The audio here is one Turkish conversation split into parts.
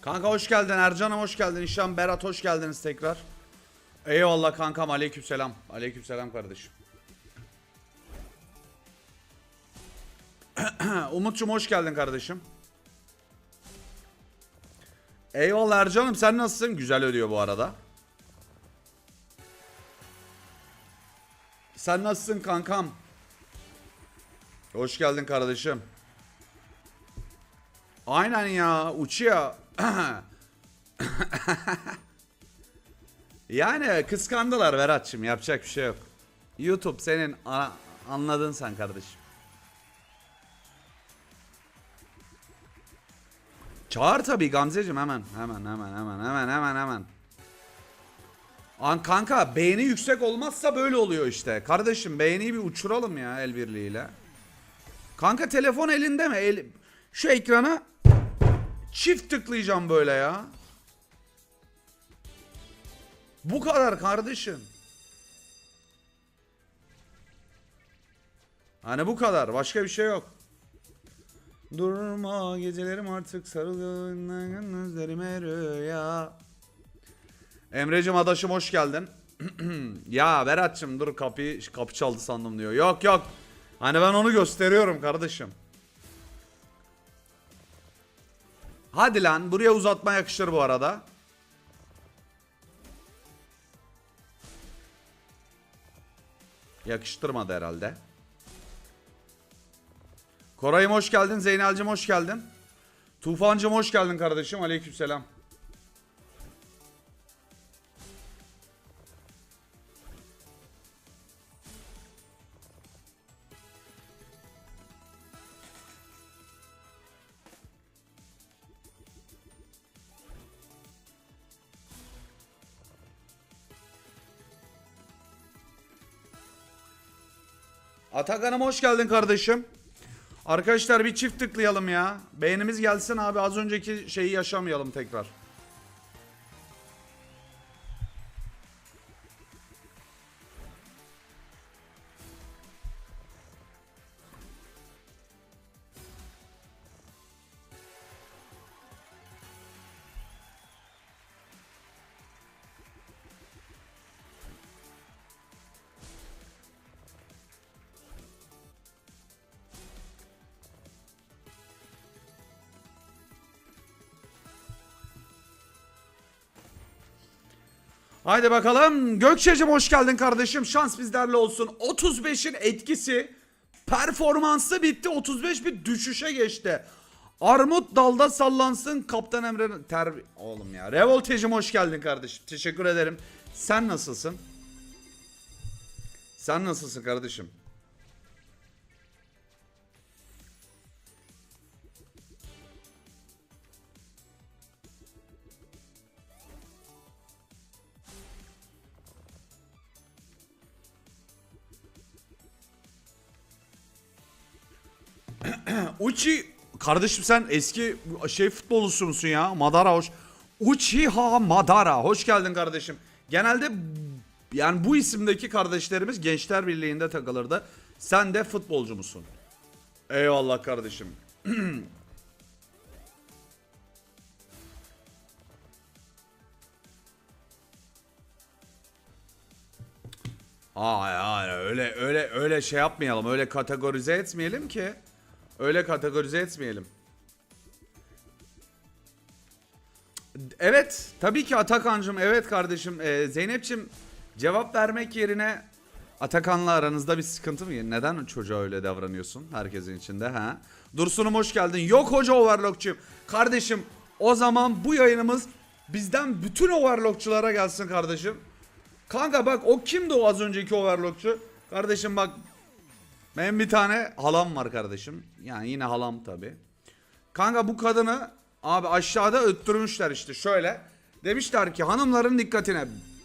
Kanka hoş geldin Ercan'ım hoş geldin. İşan Berat hoş geldiniz tekrar. Eyvallah kankam aleykümselam. Aleykümselam kardeşim. Umut'cum hoş geldin kardeşim. Eyvallah Ercan'ım sen nasılsın? Güzel ödüyor bu arada. Sen nasılsın kankam? Hoş geldin kardeşim. Aynen ya uçuyor. yani kıskandılar Berat'cığım yapacak bir şey yok. YouTube senin anladın sen kardeşim. Çağır tabii Gamzeciğim hemen hemen hemen hemen hemen hemen hemen. An kanka beğeni yüksek olmazsa böyle oluyor işte. Kardeşim beğeniyi bir uçuralım ya el birliğiyle. Kanka telefon elinde mi? El... Şu ekrana çift tıklayacağım böyle ya. Bu kadar kardeşim. Hani bu kadar. Başka bir şey yok. Durma gecelerim artık sarılın gözlerime rüya. Emre'cim adaşım hoş geldin. ya Berat'cığım dur kapıyı kapı çaldı sandım diyor. Yok yok. Hani ben onu gösteriyorum kardeşim. Hadi lan buraya uzatma yakışır bu arada. Yakıştırmadı herhalde. Koray'ım hoş geldin. Zeynel'cim hoş geldin. Tufancım hoş geldin kardeşim. Aleykümselam. Atakan'ım hoş geldin kardeşim. Arkadaşlar bir çift tıklayalım ya. Beğenimiz gelsin abi. Az önceki şeyi yaşamayalım tekrar. Haydi bakalım. Gökçe'cim hoş geldin kardeşim. Şans bizlerle olsun. 35'in etkisi performansı bitti. 35 bir düşüşe geçti. Armut dalda sallansın. Kaptan Emre'nin terbi... Oğlum ya. Revoltejim hoş geldin kardeşim. Teşekkür ederim. Sen nasılsın? Sen nasılsın kardeşim? Uchi kardeşim sen eski şey futbolcusu musun ya? Madara hoş. Uchiha Madara hoş geldin kardeşim. Genelde yani bu isimdeki kardeşlerimiz Gençler Birliği'nde takılırdı. Sen de futbolcu musun? Eyvallah kardeşim. Aa yani öyle öyle öyle şey yapmayalım. Öyle kategorize etmeyelim ki. Öyle kategorize etmeyelim. Evet tabii ki Atakan'cım evet kardeşim ee, Zeynep'cim cevap vermek yerine Atakan'la aranızda bir sıkıntı mı? Neden çocuğa öyle davranıyorsun herkesin içinde ha? Dursun'um hoş geldin. Yok hoca overlockçuyum. Kardeşim o zaman bu yayınımız bizden bütün overlockçulara gelsin kardeşim. Kanka bak o kimdi o az önceki overlockçu? Kardeşim bak benim bir tane halam var kardeşim. Yani yine halam tabi. Kanka bu kadını abi aşağıda öttürmüşler işte şöyle. Demişler ki hanımların dikkatine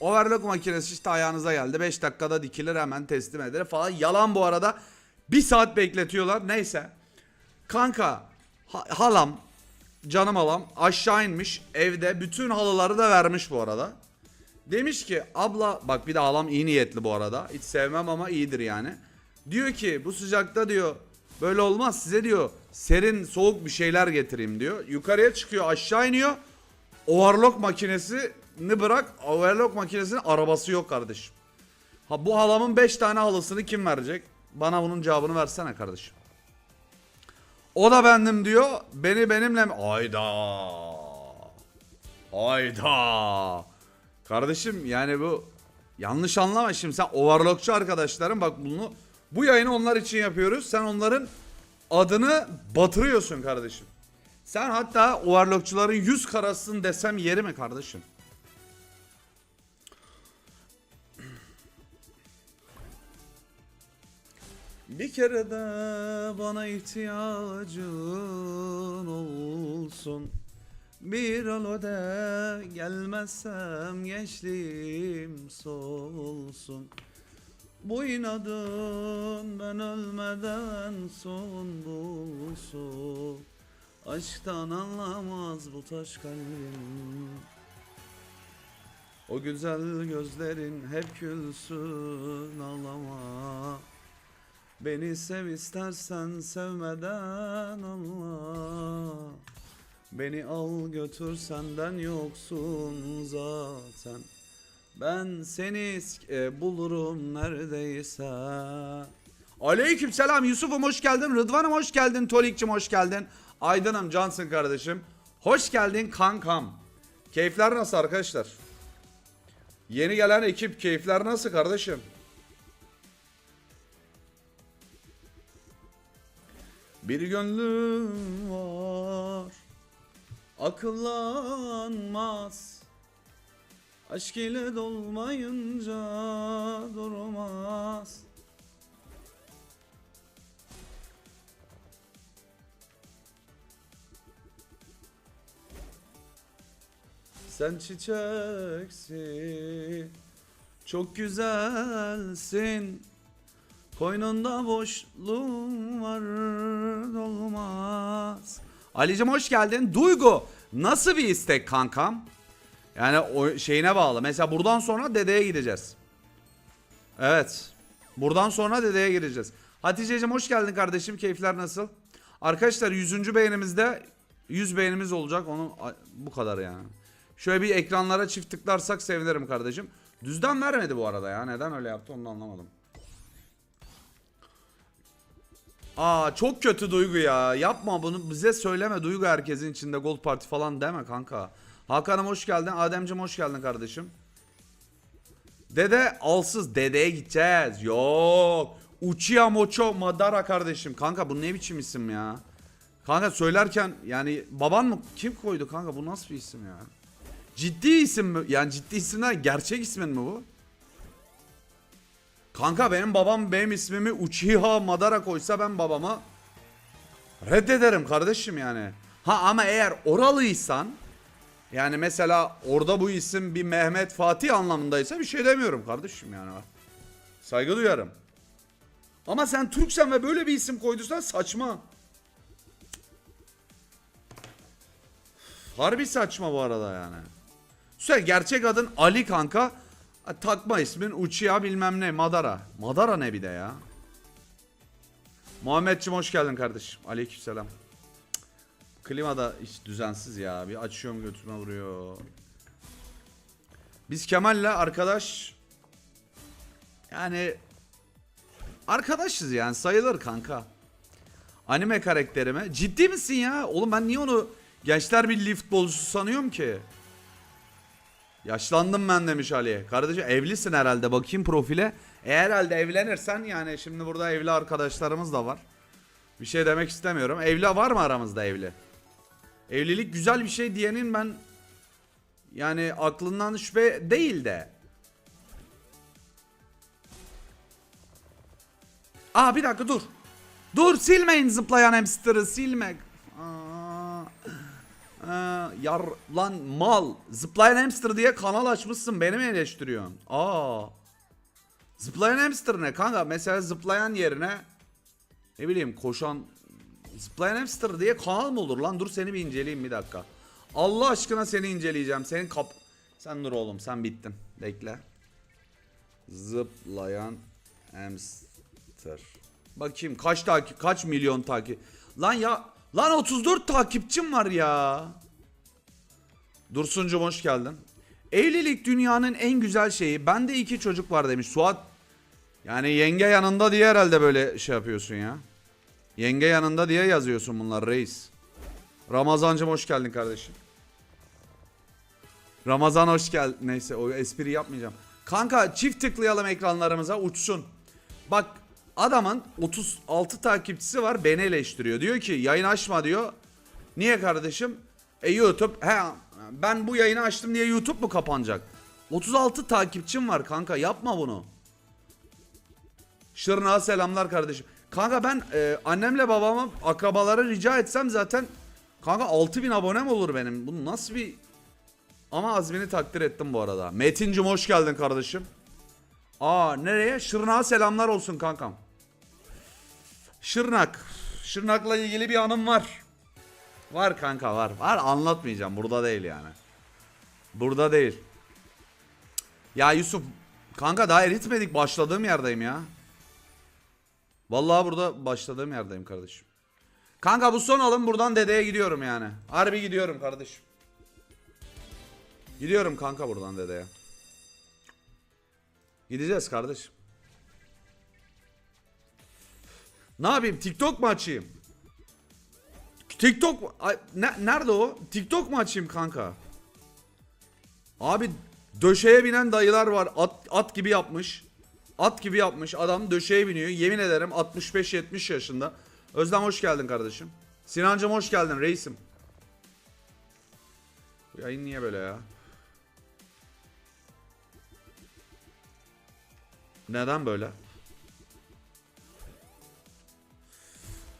overlock makinesi işte ayağınıza geldi. 5 dakikada dikilir hemen teslim edilir falan. Yalan bu arada. Bir saat bekletiyorlar. Neyse. Kanka ha- halam canım halam aşağı inmiş evde bütün halıları da vermiş bu arada. Demiş ki abla bak bir de halam iyi niyetli bu arada. Hiç sevmem ama iyidir yani. Diyor ki bu sıcakta diyor böyle olmaz size diyor serin soğuk bir şeyler getireyim diyor. Yukarıya çıkıyor aşağı iniyor. overlock makinesini bırak. Overlock makinesinin arabası yok kardeşim. Ha bu halamın 5 tane halısını kim verecek? Bana bunun cevabını versene kardeşim. O da bendim diyor. Beni benimle mi? Ayda. Ayda. Kardeşim yani bu yanlış anlama şimdi sen overlockçu arkadaşlarım bak bunu bu yayını onlar için yapıyoruz. Sen onların adını batırıyorsun kardeşim. Sen hatta overlockçuların yüz karasın desem yeri mi kardeşim? Bir kere de bana ihtiyacın olsun. Bir alode gelmezsem gençliğim solsun. Bu inadın ben ölmeden son bulsun. Aşktan anlamaz bu taş kalbim. O güzel gözlerin hep külsün ağlama. Beni sev istersen sevmeden anla. Beni al götür senden yoksun zaten. Ben seni e, bulurum neredeyse. Aleyküm selam Yusuf'um hoş geldin. Rıdvan'ım hoş geldin. Tolik'cim hoş geldin. Aydın'ım Cansın kardeşim. Hoş geldin kankam. Keyifler nasıl arkadaşlar? Yeni gelen ekip keyifler nasıl kardeşim? Bir gönlüm var Akıllanmaz Aşk ile dolmayınca durmaz Sen çiçeksin Çok güzelsin Koynunda boşluğum var olmaz. Ali'cim hoş geldin. Duygu nasıl bir istek kankam? Yani o şeyine bağlı. Mesela buradan sonra dedeye gideceğiz. Evet. Buradan sonra dedeye gideceğiz. Hatice'cim hoş geldin kardeşim. Keyifler nasıl? Arkadaşlar 100. beğenimizde 100 beğenimiz olacak. Onun bu kadar yani. Şöyle bir ekranlara çift tıklarsak sevinirim kardeşim. Düzden vermedi bu arada ya. Neden öyle yaptı onu anlamadım. Aa çok kötü Duygu ya. Yapma bunu bize söyleme Duygu herkesin içinde Gold Party falan deme kanka. Hakan'ım hoş geldin. Ademcim hoş geldin kardeşim. Dede alsız dedeye gideceğiz. Yok. Uchiha Mocho Madara kardeşim. Kanka bu ne biçim isim ya? Kanka söylerken yani baban mı kim koydu kanka bu nasıl bir isim ya? Ciddi isim mi? Yani ciddi isimler gerçek ismin mi bu? Kanka benim babam benim ismimi Uchiha Madara koysa ben babama reddederim kardeşim yani. Ha ama eğer oralıysan yani mesela orada bu isim bir Mehmet Fatih anlamındaysa bir şey demiyorum kardeşim yani. Saygı duyarım. Ama sen Türksen ve böyle bir isim koyduysan saçma. Harbi saçma bu arada yani. Süper gerçek adın Ali kanka. Takma ismin Uchiha bilmem ne Madara. Madara ne bir de ya. Muhammedciğim hoş geldin kardeşim. Aleykümselam. Klima da hiç düzensiz ya. Bir açıyorum götüme vuruyor. Biz Kemal'le arkadaş yani arkadaşız yani sayılır kanka. Anime karakterime. Ciddi misin ya? Oğlum ben niye onu gençler bir futbolcusu sanıyorum ki? Yaşlandım ben demiş Ali. Kardeşim evlisin herhalde bakayım profile. E herhalde evlenirsen yani şimdi burada evli arkadaşlarımız da var. Bir şey demek istemiyorum. Evli var mı aramızda evli? Evlilik güzel bir şey diyenin ben yani aklından şüphe değil de. Aa bir dakika dur. Dur silmeyin zıplayan hamster'ı silme. Aa. Aa, yar lan mal. Zıplayan hamster diye kanal açmışsın beni mi eleştiriyorsun? Aa. Zıplayan hamster ne kanka? Mesela zıplayan yerine ne bileyim koşan zıplayan hamster diye kanal mı olur lan? Dur seni bir inceleyeyim bir dakika. Allah aşkına seni inceleyeceğim. Senin kap sen dur oğlum sen bittin. Bekle. Zıplayan hamster. Bakayım kaç takip kaç milyon takip. Lan ya lan 34 takipçim var ya. Dursuncum hoş geldin. Evlilik dünyanın en güzel şeyi. Bende iki çocuk var demiş Suat. Yani yenge yanında diye herhalde böyle şey yapıyorsun ya. Yenge yanında diye yazıyorsun bunlar reis. Ramazancım hoş geldin kardeşim. Ramazan hoş geldin. Neyse o espri yapmayacağım. Kanka çift tıklayalım ekranlarımıza uçsun. Bak adamın 36 takipçisi var beni eleştiriyor. Diyor ki yayın açma diyor. Niye kardeşim? E YouTube he ben bu yayını açtım diye YouTube mu kapanacak? 36 takipçim var kanka yapma bunu. Şırnağa selamlar kardeşim. Kanka ben e, annemle babama akrabalara rica etsem zaten kanka 6000 abonem olur benim. Bu nasıl bir ama azmini takdir ettim bu arada. Metincim hoş geldin kardeşim. Aa nereye? Şırnak'a selamlar olsun kankam. Şırnak. Şırnak'la ilgili bir anım var. Var kanka var. Var anlatmayacağım. Burada değil yani. Burada değil. Ya Yusuf kanka daha eritmedik. Başladığım yerdeyim ya. Vallahi burada başladığım yerdeyim kardeşim. Kanka bu son alım buradan dedeye gidiyorum yani. Harbi gidiyorum kardeşim. Gidiyorum kanka buradan dedeye. Gideceğiz kardeşim. Ne yapayım? TikTok mu açayım? TikTok ne, nerede o? TikTok mu açayım kanka? Abi döşeye binen dayılar var. At, at gibi yapmış. At gibi yapmış. Adam döşeye biniyor. Yemin ederim 65-70 yaşında. Özlem hoş geldin kardeşim. Sinancım hoş geldin reisim. Bu yayın niye böyle ya? Neden böyle?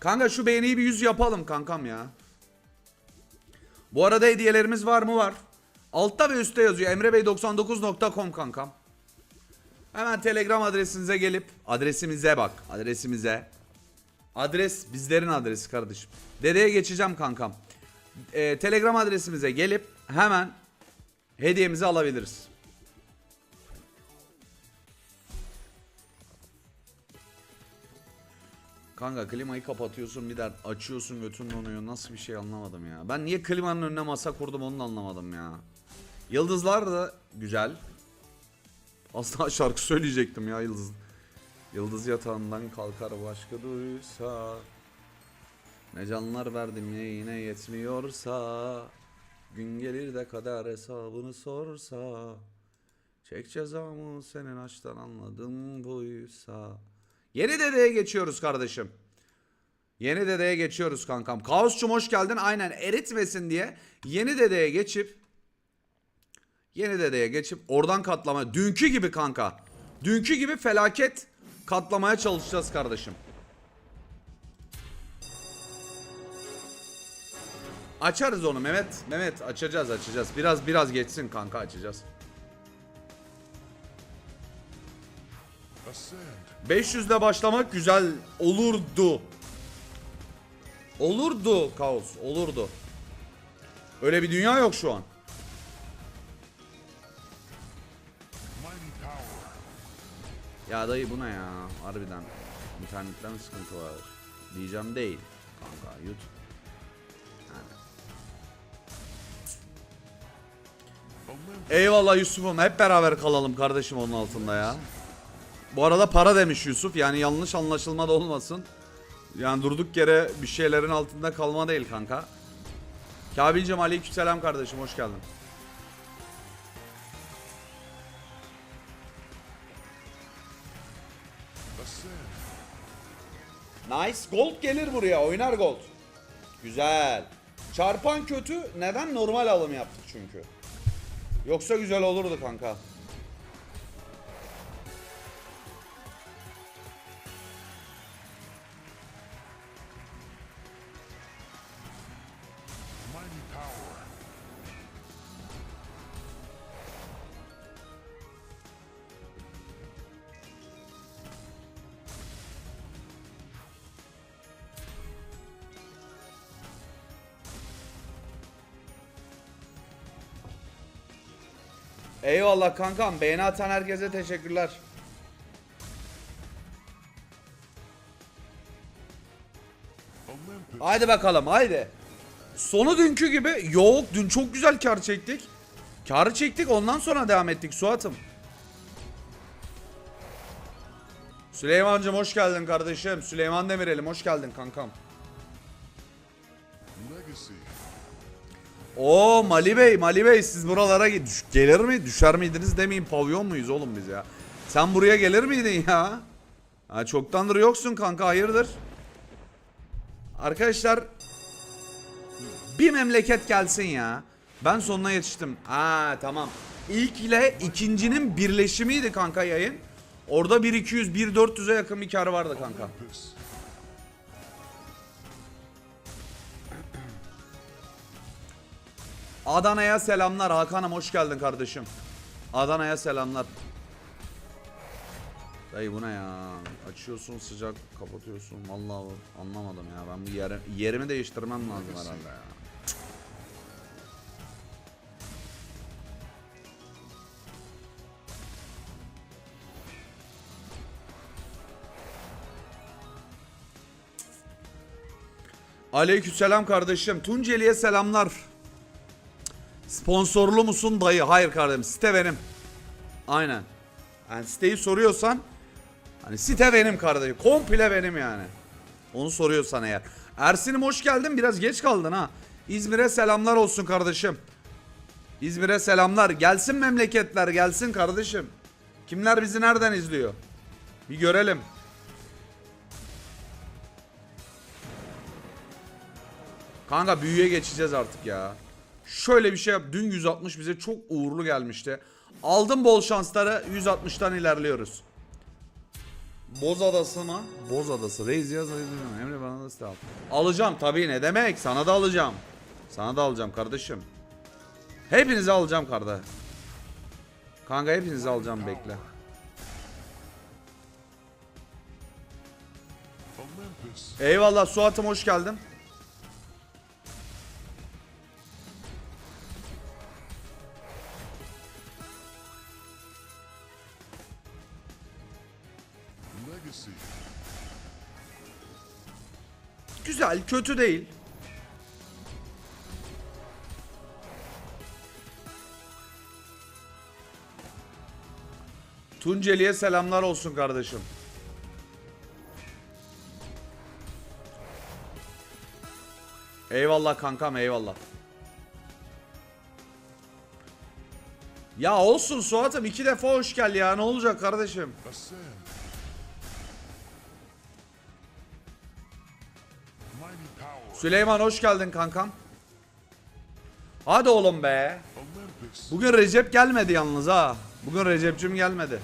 Kanka şu beğeniyi bir yüz yapalım kankam ya. Bu arada hediyelerimiz var mı? Var. Altta ve üstte yazıyor. emrebey99.com kankam. Hemen Telegram adresinize gelip adresimize bak. Adresimize. Adres bizlerin adresi kardeşim. Dedeye geçeceğim kankam. Ee, Telegram adresimize gelip hemen hediyemizi alabiliriz. Kanka klimayı kapatıyorsun bir de açıyorsun götün donuyor. Nasıl bir şey anlamadım ya. Ben niye klimanın önüne masa kurdum onu da anlamadım ya. Yıldızlar da güzel. Aslında şarkı söyleyecektim ya Yıldız. Yıldız yatağından kalkar başka duysa. Ne canlar verdim ya yine yetmiyorsa. Gün gelir de kader hesabını sorsa. Çek cezamı senin açtan anladım buysa. Yeni dedeye geçiyoruz kardeşim. Yeni dedeye geçiyoruz kankam. Kaosçum hoş geldin. Aynen eritmesin diye yeni dedeye geçip yeni dedeye geçip oradan katlama. Dünkü gibi kanka. Dünkü gibi felaket katlamaya çalışacağız kardeşim. Açarız onu Mehmet. Mehmet açacağız açacağız. Biraz biraz geçsin kanka açacağız. Ascend. 500 ile başlamak güzel olurdu. Olurdu kaos, olurdu. Öyle bir dünya yok şu an. Ya dayı bu ne ya? Harbiden. İnternetten sıkıntı var. Diyeceğim değil. Kanka YouTube. Eyvallah Yusuf'um. Hep beraber kalalım kardeşim onun altında ya. Bu arada para demiş Yusuf. Yani yanlış anlaşılma da olmasın. Yani durduk yere bir şeylerin altında kalma değil kanka. Kabil'cim aleykümselam kardeşim hoş geldin. Nice. Gold gelir buraya. Oynar gold. Güzel. Çarpan kötü. Neden? Normal alım yaptık çünkü. Yoksa güzel olurdu kanka. Mighty power. Eyvallah kankam. Beğeni atan herkese teşekkürler. Haydi bakalım haydi. Sonu dünkü gibi yok dün çok güzel kar çektik. Karı çektik ondan sonra devam ettik Suat'ım. Süleyman'cım hoş geldin kardeşim. Süleyman Demirel'im hoş geldin kankam. Legacy. Oo Mali Bey, Mali Bey siz buralara düş- gelir mi? Düşer miydiniz demeyin pavyon muyuz oğlum biz ya? Sen buraya gelir miydin ya? Ha, çoktandır yoksun kanka hayırdır? Arkadaşlar bir memleket gelsin ya. Ben sonuna yetiştim. Ha tamam. İlk ile ikincinin birleşimiydi kanka yayın. Orada 1-200, 1-400'e yakın bir kar vardı kanka. Adana'ya selamlar. Hakan'ım hoş geldin kardeşim. Adana'ya selamlar. Dayı bu ne ya? Açıyorsun sıcak kapatıyorsun. Vallahi anlamadım ya. Ben bu yere, yerimi değiştirmem lazım herhalde ya. Aleykümselam kardeşim. Tunceli'ye selamlar. Sponsorlu musun dayı? Hayır kardeşim site benim. Aynen. Yani siteyi soruyorsan hani site benim kardeşim. Komple benim yani. Onu soruyorsan eğer. Ersin'im hoş geldin. Biraz geç kaldın ha. İzmir'e selamlar olsun kardeşim. İzmir'e selamlar. Gelsin memleketler gelsin kardeşim. Kimler bizi nereden izliyor? Bir görelim. Kanka büyüye geçeceğiz artık ya. Şöyle bir şey yap. Dün 160 bize çok uğurlu gelmişti. Aldım bol şansları 160'tan ilerliyoruz. Boz Adası mı? Boz Adası. Reis yaz. Emre bana da site al. Alacağım tabii ne demek. Sana da alacağım. Sana da alacağım kardeşim. Hepinizi alacağım karda. Kanka hepinizi alacağım bekle. Eyvallah Suat'ım hoş geldin. Güzel, kötü değil. Tunceli'ye selamlar olsun kardeşim. Eyvallah kankam eyvallah. Ya olsun Suat'ım iki defa hoş gel ya ne olacak kardeşim? Ascend. Süleyman hoş geldin kankam. Hadi oğlum be. Bugün Recep gelmedi yalnız ha. Bugün Recep'cim gelmedi.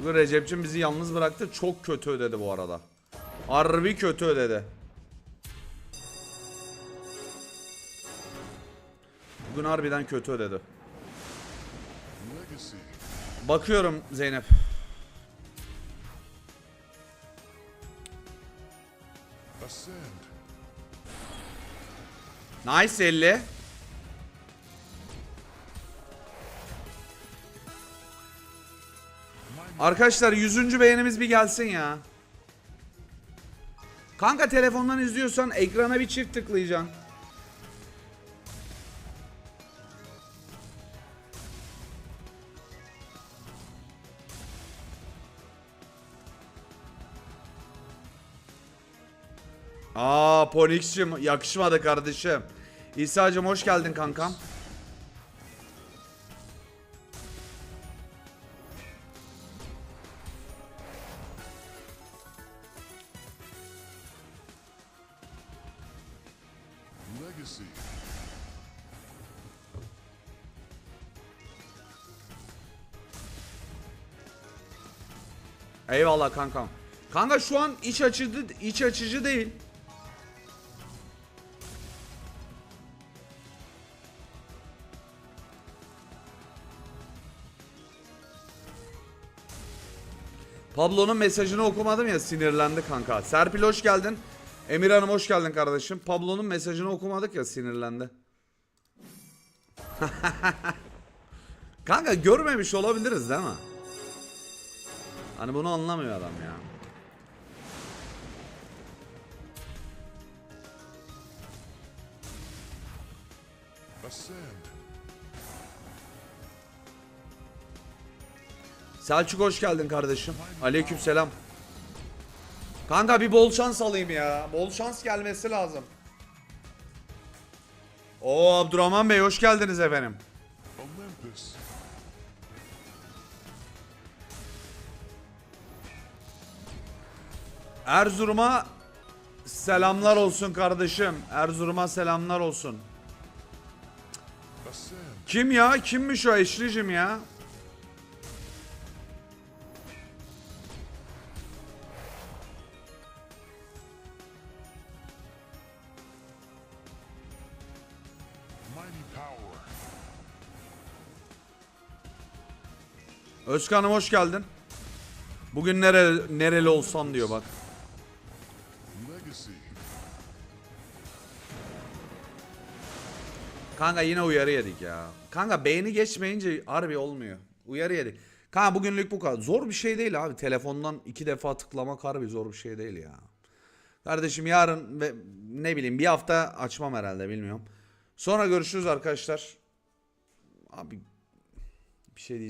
Bugün Recep'cim bizi yalnız bıraktı. Çok kötü ödedi bu arada. Harbi kötü ödedi. Bugün harbiden kötü ödedi. Bakıyorum Zeynep. Nice 50. Arkadaşlar 100. beğenimiz bir gelsin ya. Kanka telefondan izliyorsan ekrana bir çift tıklayacaksın. Aa Ponix'cim yakışmadı kardeşim. İsa'cım hoş geldin kankam. Eyvallah kankam. Kanka şu an iç açıcı iç açıcı değil. Pablo'nun mesajını okumadım ya sinirlendi kanka. Serpil hoş geldin. Emir Hanım hoş geldin kardeşim. Pablo'nun mesajını okumadık ya sinirlendi. kanka görmemiş olabiliriz değil mi? Hani bunu anlamıyor adam ya. Ascend. Selçuk hoş geldin kardeşim. Aleykümselam. Kanka bir bol şans alayım ya. Bol şans gelmesi lazım. Oo Abdurrahman Bey hoş geldiniz efendim. Erzurum'a selamlar olsun kardeşim. Erzurum'a selamlar olsun. Kim ya? Kimmiş o eşlicim ya? Özkan'ım hoş geldin. Bugün nereli, nereli olsan diyor bak. Kanka yine uyarı yedik ya. Kanka beğeni geçmeyince harbi olmuyor. Uyarı yedik. Kanka bugünlük bu kadar. Zor bir şey değil abi. Telefondan iki defa tıklamak harbi zor bir şey değil ya. Kardeşim yarın ve ne bileyim bir hafta açmam herhalde bilmiyorum. Sonra görüşürüz arkadaşlar. Abi bir şey diyeceğim.